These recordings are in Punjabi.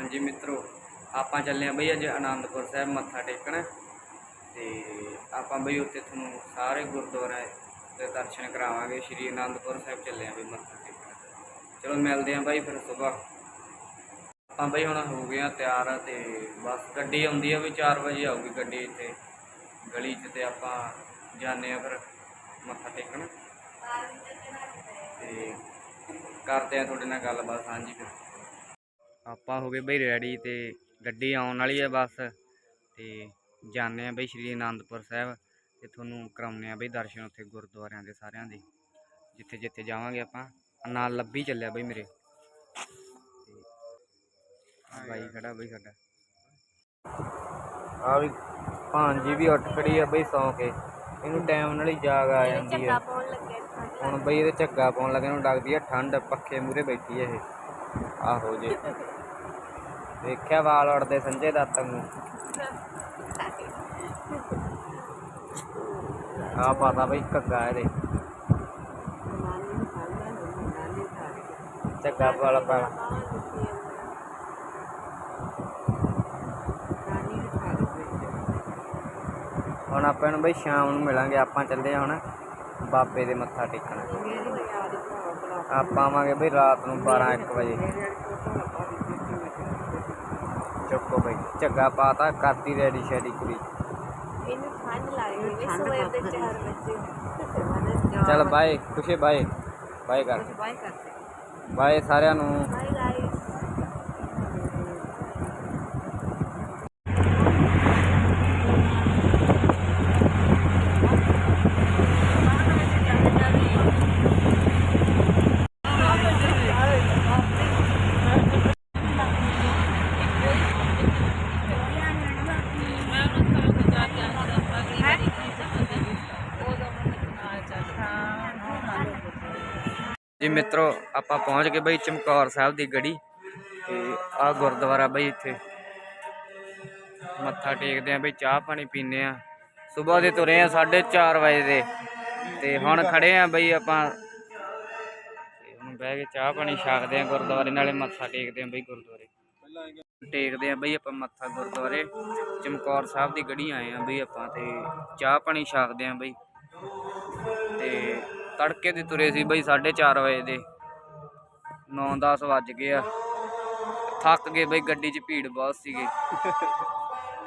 ਹਾਂਜੀ ਮਿੱਤਰੋ, ਆਪਾਂ ਚੱਲੇ ਆ ਬਈ ਅੱਜ ਆਨੰਦਪੁਰ ਸਾਹਿਬ ਮੱਥਾ ਟੇਕਣ ਤੇ ਆਪਾਂ ਬਈ ਉੱਥੇ ਤੁਹਾਨੂੰ ਸਾਰੇ ਗੁਰਦੁਆਰੇ ਦੇ ਦਰਸ਼ਨ ਕਰਾਵਾਂਗੇ, ਸ਼੍ਰੀ ਆਨੰਦਪੁਰ ਸਾਹਿਬ ਚੱਲੇ ਆ ਬਈ ਮੱਥਾ ਟੇਕਣ। ਚਲੋ ਮਿਲਦੇ ਆ ਬਾਈ ਫਿਰ ਸਵੇਰ। ਆਪਾਂ ਬਈ ਹੁਣ ਹੋ ਗਏ ਆ ਤਿਆਰ ਤੇ ਬਸ ਗੱਡੀ ਆਉਂਦੀ ਆ ਵੀ 4 ਵਜੇ ਆਊਗੀ ਗੱਡੀ ਇੱਥੇ, ਗਲੀ 'ਚ ਤੇ ਆਪਾਂ ਜਾਂਦੇ ਆ ਫਿਰ ਮੱਥਾ ਟੇਕਣ। ਤੇ ਕਰਦੇ ਆ ਤੁਹਾਡੇ ਨਾਲ ਗੱਲਬਾਤ, ਹਾਂਜੀ ਫਿਰ। ਆਪਾਂ ਹੋ ਗਏ ਬਈ ਰੈਡੀ ਤੇ ਗੱਡੀ ਆਉਣ ਵਾਲੀ ਹੈ ਬਸ ਤੇ ਜਾਂਦੇ ਆ ਬਈ ਸ਼੍ਰੀ ਅਨੰਦਪੁਰ ਸਾਹਿਬ ਤੇ ਤੁਹਾਨੂੰ ਕਰਾਉਂਦੇ ਆ ਬਈ ਦਰਸ਼ਨ ਉੱਥੇ ਗੁਰਦੁਆਰਿਆਂ ਦੇ ਸਾਰਿਆਂ ਦੇ ਜਿੱਥੇ ਜਿੱਥੇ ਜਾਵਾਂਗੇ ਆਪਾਂ। ਨਾਲ ਲੱਭੀ ਚੱਲਿਆ ਬਈ ਮੇਰੇ। ਬਾਈ ਖੜਾ ਬਈ ਸਾਡਾ। ਆ ਵੀ ਭਾਂਜੀ ਵੀ ਉੱਠ ਖੜੀ ਆ ਬਈ ਸੌਂ ਕੇ। ਇਹਨੂੰ ਟਾਈਮ ਨਾਲ ਹੀ ਜਾਗ ਆ ਜਾਂਦੀ ਹੈ ਹੁਣ ਬਈ ਇਹਦੇ ਝੱਗਾ ਪਾਉਣ ਲੱਗੇ ਨੂੰ ਡੱਕਦੀ ਆ ਠੰਡ ਪੱਖੇ ਮੂਰੇ ਬੈਠੀ ਆ ਇਹ। ਆਹੋ ਜੀ। ਦੇਖਿਆ ਵਾਲ ਉੜਦੇ ਸੰਜੇ ਦੱਤ ਨੂੰ ਆ ਪਤਾ ਬਈ ਘੱਗਾ ਇਹਦੇ। ਝੱਗਾ ਵਾਲਾ ਪਾ ਹੁਣ ਆਪਾਂ ਨੂੰ ਬਈ ਸ਼ਾਮ ਨੂੰ ਮਿਲਾਂਗੇ, ਆਪਾਂ ਚੱਲੇ ਹੁਣ ਬਾਬੇ ਦੇ ਮੱਥਾ ਟੇਕਣ। ਆਪਾਂ ਆਵਾਂਗੇ ਬਈ ਰਾਤ ਨੂੰ 12 1 ਵਜੇ। ਚੁੱਕੋ ਬਈ ਝੱਗਾ ਪਾਤਾ ਕਰਤੀ ਰੈਡੀ ਸ਼ੈਡੀ ਕੁੜੀ। ਇਹਨੂੰ ਠੰਡ ਲੱਗ ਰਹੀ ਹੈ ਸਵੇਰ ਦੇ 4 ਵਜੇ। ਚੱਲ ਬਾਏ ਖੁਸ਼ੇ ਬਾਏ। ਬਾਏ ਕਰ। ਬਾਏ ਕਰਦੇ ਬਾਏ ਸਾਰਿਆਂ ਨੂੰ। ਬਾਏ ਮਿੱਤਰੋ, ਆਪਾਂ ਪਹੁੰਚ ਗਏ ਬਈ ਚਮਕੌਰ ਸਾਹਿਬ ਦੀ ਗੜੀ ਤੇ ਆਹ ਗੁਰਦੁਆਰਾ ਬਈ ਇੱਥੇ। ਮੱਥਾ ਟੇਕਦੇ ਆਂ ਬਈ, ਚਾਹ ਪਾਣੀ ਪੀਨੇ ਆ। ਸਵੇਰ ਦੇ ਤੁਰੇ ਆ 4:30 ਵਜੇ ਦੇ ਤੇ ਹੁਣ ਖੜੇ ਆ ਬਈ ਆਪਾਂ। ਹੁਣ ਬਹਿ ਕੇ ਚਾਹ ਪਾਣੀ ਛਕਦੇ ਆ ਗੁਰਦੁਆਰੇ, ਨਾਲੇ ਮੱਥਾ ਟੇਕਦੇ ਆ ਬਈ ਗੁਰਦੁਆਰੇ। ਟੇਕਦੇ ਆ ਬਈ ਆਪਾਂ ਮੱਥਾ ਗੁਰਦੁਆਰੇ। ਚਮਕੌਰ ਸਾਹਿਬ ਦੀ ਗੜੀ ਆਏ ਆ ਬਈ ਆਪਾਂ ਤੇ ਚਾਹ ਪਾਣੀ ਛਕਦੇ ਆ ਬਈ। ਤੇ ਤੜਕੇ ਦੇ ਤੁਰੇ ਸੀ ਬਈ 4:30 ਵਜੇ ਦੇ। 9-10 ਵੱਜ ਗਏ ਆ। ਥੱਕ ਗਏ ਬਈ, ਗੱਡੀ 'ਚ ਭੀੜ ਬਹੁਤ ਸੀਗੀ।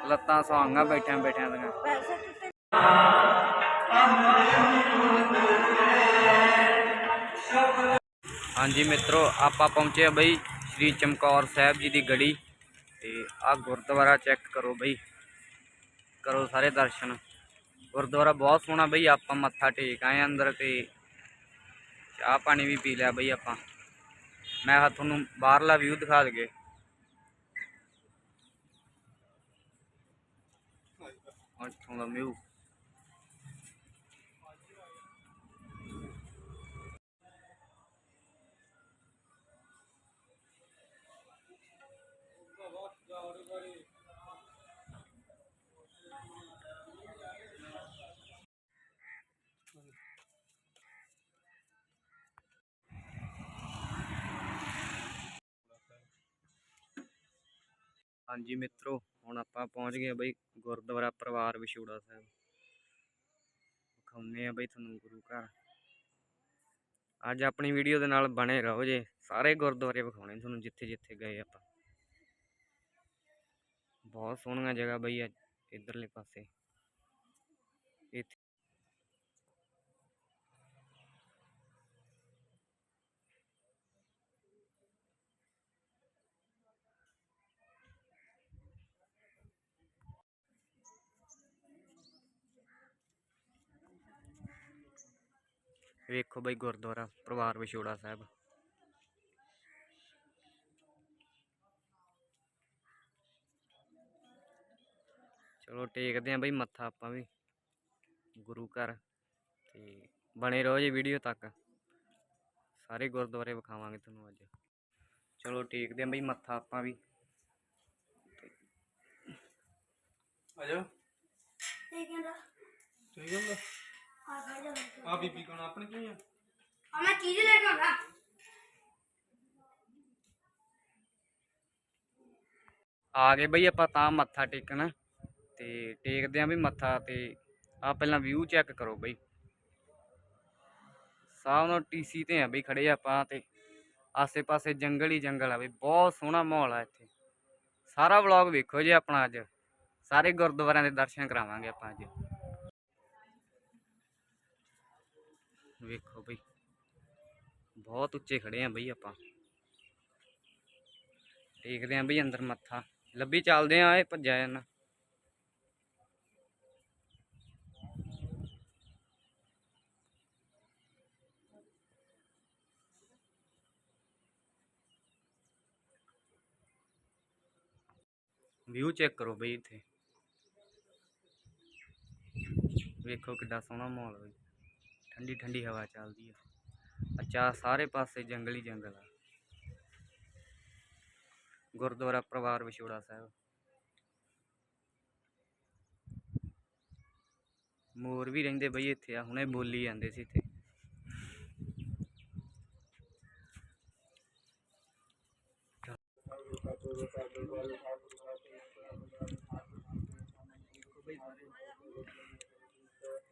ਲੱਤਾਂ ਸੁਹਾਂਗਾ ਬੈਠਿਆਂ ਬੈਠਿਆਂ ਦੀਆਂ। ਹਾਂਜੀ ਮਿੱਤਰੋ, ਆਪਾਂ ਪਹੁੰਚੇ ਬਈ ਸ੍ਰੀ ਚਮਕੌਰ ਸਾਹਿਬ ਜੀ ਦੀ ਗੜੀ। ਤੇ ਆਹ ਗੁਰਦੁਆਰਾ ਚੈੱਕ ਕਰੋ ਬਈ। ਕਰੋ ਸਾਰੇ ਦਰਸ਼ਨ। ਗੁਰਦੁਆਰਾ ਬਹੁਤ ਸੋਹਣਾ ਬਈ, ਆਪਾਂ ਮੱਥਾ ਟੇਕ ਆਏ ਅੰਦਰ ਤੇ ਚਾਹ ਪਾਣੀ ਵੀ ਪੀ ਲਿਆ ਬਈ ਆਪਾਂ। ਮੈਂ ਹਾਂ ਤੁਹਾਨੂੰ ਬਾਹਰਲਾ ਵਿਊ ਦਿਖਾ ਦਗੇ ਇੱਥੋਂ ਦਾ ਵਿਊ ਹਾਂਜੀ ਮਿੱਤਰੋ, ਹੁਣ ਆਪਾਂ ਪਹੁੰਚ ਗਏ ਬਈ ਗੁਰਦੁਆਰਾ ਪਰਿਵਾਰ ਵਿਛੋੜਾ ਸਾਹਿਬ। ਵਿਖਾਉਂਦੇ ਆ ਬਈ ਤੁਹਾਨੂੰ ਗੁਰੂ ਘਰ। ਅੱਜ ਆਪਣੀ ਵੀਡੀਓ ਦੇ ਨਾਲ ਬਣੇ ਰਹੋ ਜੇ, ਸਾਰੇ ਗੁਰਦੁਆਰੇ ਵਿਖਾਉਣੇ ਤੁਹਾਨੂੰ ਜਿੱਥੇ ਜਿੱਥੇ ਗਏ ਆਪਾਂ। ਬਹੁਤ ਸੋਹਣੀਆਂ ਜਗ੍ਹਾ ਬਈ ਅੱਜ, ਇਧਰਲੇ ਪਾਸੇ ਇੱਥੇ ਵੇਖੋ ਬਈ ਗੁਰਦੁਆਰਾ ਪਰਿਵਾਰ ਵਿਛੋੜਾ ਸਾਹਿਬ। ਚਲੋ ਟੇਕਦੇ ਆਂ ਬਈ ਮੱਥਾ ਆਪਾਂ ਵੀ ਗੁਰੂ ਘਰ ਤੇ ਬਣੇ ਰਹੋ ਜੀ ਵੀਡੀਓ ਤੱਕ। ਸਾਰੇ ਗੁਰਦੁਆਰੇ ਵਿਖਾਵਾਂਗੇ ਤੁਹਾਨੂੰ ਅੱਜ। ਚਲੋ ਟੇਕਦੇ ਆਂ ਬਈ ਮੱਥਾ ਆਪਾਂ ਵੀ। ਆਜੋ। ਠੀਕ ਹੈ ਨਾ ਠੀਕ ਜਾ ਆ ਬੀਬੀ ਕੋਣ ਆਪਣੀ ਕੀ ਆ? ਆ ਮੈਂ ਚੀਜ਼ ਲੈ ਕੇ ਆਉਂਦਾ? ਆ ਗਏ ਬਈ ਆਪਾਂ ਤਾਂ ਮੱਥਾ ਟੇਕਣ ਤੇ ਟੇਕਦੇ ਆਂ ਵੀ ਮੱਥਾ ਤੇ ਆ ਪਹਿਲਾਂ ਵਿਊ ਚੈੱਕ ਕਰੋ ਬਈ। ਸਾਹਮਣੇ ਟੀਸੀ ਤੇ ਆ ਬਈ ਖੜੇ ਆਪਾਂ ਤੇ। ਆਸੇ-ਪਾਸੇ ਜੰਗਲ ਹੀ ਜੰਗਲ ਆ ਬਈ ਬਹੁਤ ਸੋਹਣਾ ਮਾਹੌਲ ਆ ਇੱਥੇ। ਸਾਰਾ ਵਲੌਗ ਵੇਖੋ ਜੀ ਆਪਣਾ ਅੱਜ। ਸਾਰੇ ਗੁਰਦੁਆਰਿਆਂ ਦੇ ਦਰਸ਼ਨ ਕਰਾਵਾਂਗੇ ਆਪਾਂ ਅੱਜ। ਵੇਖੋ ਬਈ। ਬਹੁਤ ਉੱਚੇ ਖੜੇ ਆ ਬਈ ਆਪਾਂ। ਟੇਕਦੇ ਆਂ ਬਈ ਅੰਦਰ ਮੱਥਾ। ਲੱਭੀ ਚੱਲਦੇ ਆ, ਇਹ ਭੱਜਿਆ ਜਾਣਾ ਵਿਊ ਚੈੱਕ ਕਰੋ ਬਈ ਇੱਥੇ। ਵੇਖੋ ਕਿੱਡਾ ਸੋਹਣਾ ਮਾਹੌਲ ਬਈ। ਠੰਡੀ ਠੰਡੀ ਹਵਾ ਚੱਲਦੀ ਆ। ਅੱਛਾ ਸਾਰੇ ਪਾਸੇ ਜੰਗਲ ਹੀ ਜੰਗਲ ਆ। ਗੁਰਦੁਆਰਾ ਪਰਿਵਾਰ ਵਿਛੋੜਾ ਸਾਹਿਬ। ਮੋਰ ਵੀ ਰਹਿੰਦੇ ਬਈ ਇੱਥੇ ਆ ਹੁਣੇ ਬੋਲੀ ਜਾਂਦੇ ਸੀ ਇੱਥੇ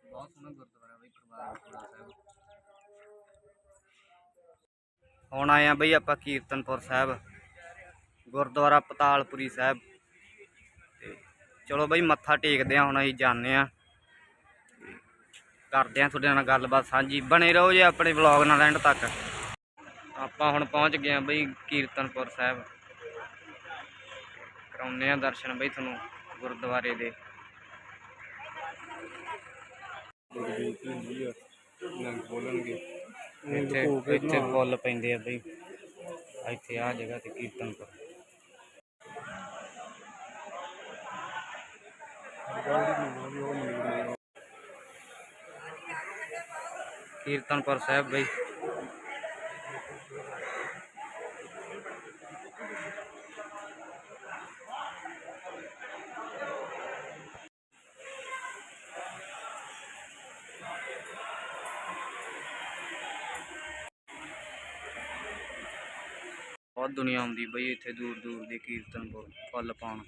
ਬਹੁਤ ਸੋਹਣਾ ਗੁਰਦੁਆਰਾ ਬਈ ਪਰਿਵਾਰ ਵਿਛੋੜਾ ਸਾਹਿਬ ਹੁਣ ਆਏ ਆ ਬਈ ਆਪਾਂ ਕੀਰਤਨਪੁਰ ਸਾਹਿਬ, ਗੁਰਦੁਆਰਾ ਪਤਾਲਪੁਰੀ ਸਾਹਿਬ। ਤੇ ਚਲੋ ਬਈ ਮੱਥਾ ਟੇਕਦੇ ਆ, ਹੁਣ ਅਸੀਂ ਜਾਂਦੇ ਆ। ਕਰਦੇ ਆ ਤੁਹਾਡੇ ਨਾਲ ਗੱਲਬਾਤ ਸਾਂਝੀ। ਬਣੇ ਰਹੋ ਜੇ ਆਪਣੇ ਵਲੌਗ ਨਾਲ ਐਂਡ ਤੱਕ। ਆਪਾਂ ਹੁਣ ਪਹੁੰਚ ਗਏ ਆ ਬਈ ਕੀਰਤਨਪੁਰ ਸਾਹਿਬ। ਕਰਾਉਂਦੇ ਆ ਦਰਸ਼ਨ ਬਈ ਤੁਹਾਨੂੰ ਗੁਰਦੁਆਰੇ ਦੇ। ਬੇਇੱਜ਼ਤੀ ਹੁੰਦੀ ਆ ਨੰਗ ਬੋਲਣਗੇ ਇੱਥੇ ਇੱਥੇ ਫੁੱਲ ਪੈਂਦੇ ਆ ਬਈ। ਇੱਥੇ ਆ ਜਗ੍ਹਾ ਤੇ ਕੀਰਤਨਪੁਰ ਕੀਰਤਨਪੁਰ ਸਾਹਿਬ ਬਈ। ਬਹੁਤ ਦੁਨੀਆ ਆਉਂਦੀ ਬਈ ਇੱਥੇ ਦੂਰ ਦੂਰ ਦੇ ਕੀਰਤਨਪੁਰ ਫੁੱਲ ਪਾਉਣ।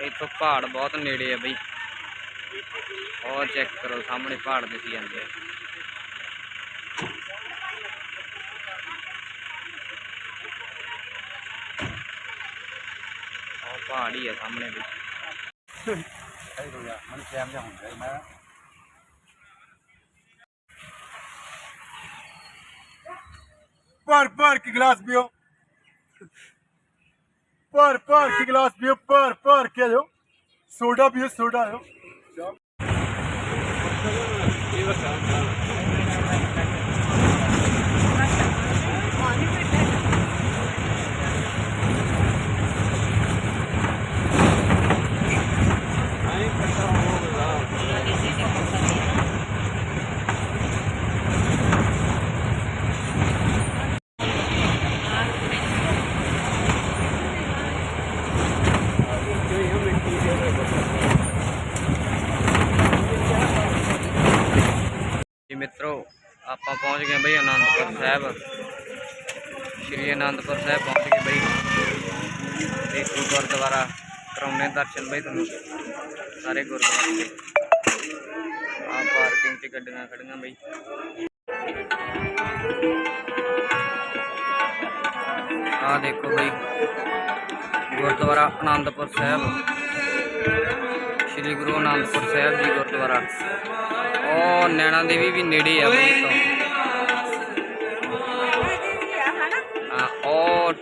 ਇੱਥੋਂ ਪਹਾੜ ਬਹੁਤ ਨੇੜੇ ਆ ਬਈ। ਉਹ ਚੈੱਕ ਕਰੋ, ਸਾਹਮਣੇ ਪਹਾੜ ਦਿਖੀ ਜਾਂਦੇ ਆ। ਉਹ ਪਹਾੜ ਹੀ ਆ ਸਾਹਮਣੇ ਬਈ। ਭਰ ਭਰ ਕੇ ਗਲਾਸ ਪੀਓ। ਭਰ ਭਰ ਕੇ ਗਲਾਸ ਪੀਓ, ਭਰ ਭਰ ਕੇ ਆਇਓ। ਸੋਡਾ ਪੀਓ, ਸੋਡਾ ਆਇਓ। ਜੀ ਮਿੱਤਰੋ ਆਪਾਂ ਪਹੁੰਚ ਗਏ ਬਈ ਆਨੰਦਪੁਰ ਸਾਹਿਬ। ਸ਼੍ਰੀ ਆਨੰਦਪੁਰ ਸਾਹਿਬ ਪਹੁੰਚ ਗਏ ਬਈ। ਦੇਖੋ ਗੁਰਦੁਆਰਾ ਕਰਾਉਣੇ ਦਰਸ਼ਨ ਬਈ ਤੁਹਾਨੂੰ। ਸਾਰੇ ਗੁਰਦੁਆਰੇ ਦੇ। ਆ ਪਾਰਕਿੰਗ 'ਚ ਗੱਡੀਆਂ ਖੜੀਆਂ ਬਈ। ਆ ਦੇਖੋ ਬਈ, ਗੁਰਦੁਆਰਾ ਆਨੰਦਪੁਰ ਸਾਹਿਬ। ਸ਼੍ਰੀ ਗੁਰੂ ਆਨੰਦਪੁਰ ਸਾਹਿਬ ਜੀ ਗੁਰਦੁਆਰਾ। ਉਹ ਨੈਣਾ ਦੇਵੀ ਵੀ ਨੇੜੇ ਆ ਬਈ ਤੋਂ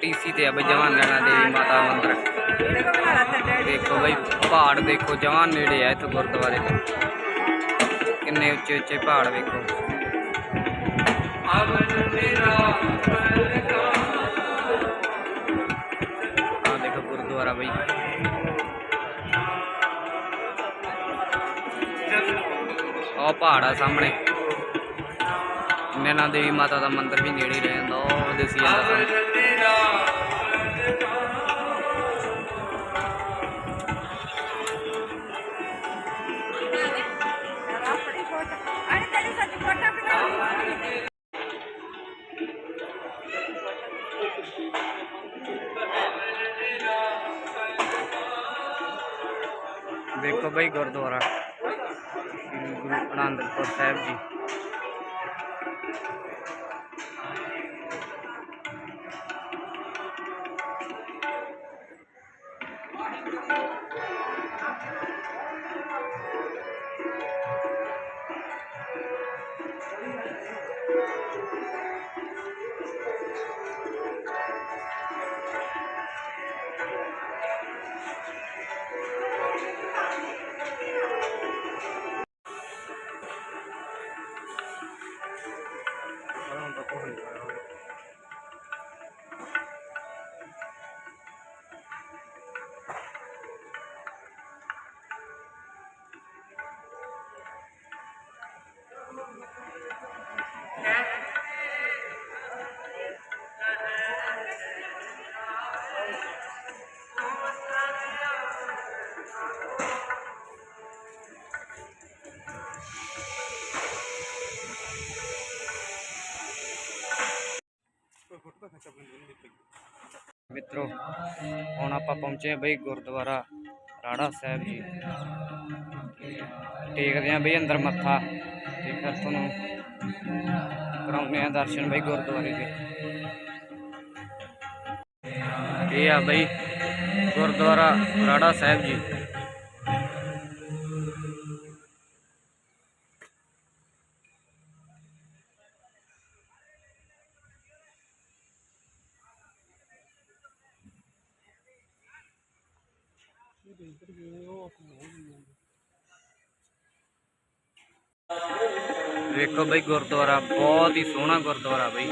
ਉਹ ਤੇ ਆ ਬਈ ਜਵਾਨ ਨੈਣਾ ਦੇਵੀ ਮਾਤਾ ਮੰਦਿਰ। ਦੇਖੋ ਬਈ ਪਹਾੜ ਦੇਖੋ, ਜਵਾਨ ਨੇੜੇ ਆ ਇੱਥੇ ਗੁਰਦੁਆਰੇ। ਤੋਂ ਕਿੰਨੇ ਉੱਚੇ ਉੱਚੇ ਪਹਾੜ ਵੇਖੋ। ਆ ਦੇਖੋ ਗੁਰਦੁਆਰਾ ਬਈ। ਉਹ ਪਹਾੜ ਆ ਸਾਹਮਣੇ। ਨੈਣਾ ਦੇਵੀ ਮਾਤਾ ਦਾ ਮੰਦਿਰ ਵੀ ਨੇੜੇ ਰਹਿ ਜਾਂਦਾ, ਉਹ ਦਿਸੀ ਜਾਂਦਾ ਬਈ ਗੁਰਦੁਆਰਾ ਸ੍ਰੀ ਗੁਰੂ ਅਨੰਦਪੁਰ ਸਾਹਿਬ ਜੀ। ਪਹੁੰਚੇ ਬਈ ਗੁਰਦੁਆਰਾ ਰਾੜਾ ਸਾਹਿਬ ਜੀ। ਟੇਕਦੇ ਆਂ ਬਈ ਅੰਦਰ ਮੱਥਾ ਤੇ ਫਿਰ ਤੁਹਾਨੂੰ ਕਰਾਉਂਦੇ ਆ ਦਰਸ਼ਨ ਬਈ ਗੁਰਦੁਆਰੇ ਦੇ। ਇਹ ਆ ਬਈ ਗੁਰਦੁਆਰਾ ਰਾੜਾ ਸਾਹਿਬ ਜੀ। ਇੱਧਰ ਵੇਖੋ ਬਈ ਗੁਰਦੁਆਰਾ ਬਹੁਤ ਹੀ ਸੋਹਣਾ ਗੁਰਦੁਆਰਾ ਬਈ।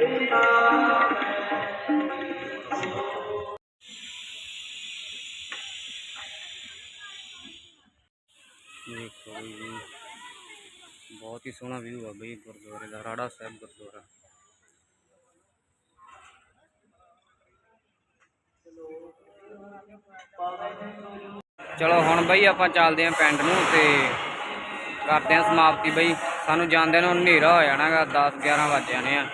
ਦੇਖੋ ਬਹੁਤ ਹੀ ਸੋਹਣਾ ਵਿਊ ਆ ਬਈ ਗੁਰਦੁਆਰੇ ਦਾ, ਰਾੜਾ ਸਾਹਿਬ ਗੁਰਦੁਆਰਾ। ਚਲੋ ਹੁਣ ਬਈ ਆਪਾਂ ਚੱਲਦੇ ਆਂ ਪਿੰਡ ਨੂੰ ਤੇ ਕਰਦੇ ਆਂ ਸਮਾਪਤੀ ਬਈ। ਸਾਨੂੰ ਜਾਂਦੇ ਨੂੰ ਹਨੇਰਾ ਹੋ ਜਾਣਾਗਾ 10 11 ਵੱਜ ਜਾਣੇ ਆ।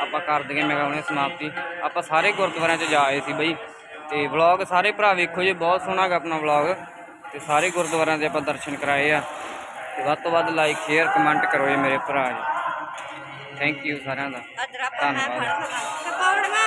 ਆਪਾਂ ਕਰ ਦਈਏ ਮੈਂ ਕਹਿੰਦਾ ਸਮਾਪਤੀ। ਆਪਾਂ ਸਾਰੇ ਗੁਰਦੁਆਰਿਆਂ 'ਚ ਜਾ ਆਏ ਸੀ ਬਈ। ਤੇ ਵਲੌਗ ਸਾਰੇ ਭਰਾ ਵੇਖੋ ਜੀ, ਬਹੁਤ ਸੋਹਣਾ ਗਾ ਆਪਣਾ ਵਲੌਗ ਤੇ ਸਾਰੇ ਗੁਰਦੁਆਰਿਆਂ ਦੇ ਆਪਾਂ ਦਰਸ਼ਨ ਕਰਾਏ ਆ। ਵੱਧ ਤੋਂ ਵੱਧ ਲਾਈਕ ਸ਼ੇਅਰ ਕਮੈਂਟ ਕਰੋ ਜੀ ਮੇਰੇ ਭਰਾ ਜੀ। ਥੈਂਕ ਯੂ ਸਾਰਿਆਂ ਦਾ। ਧੰਨਵਾਦ।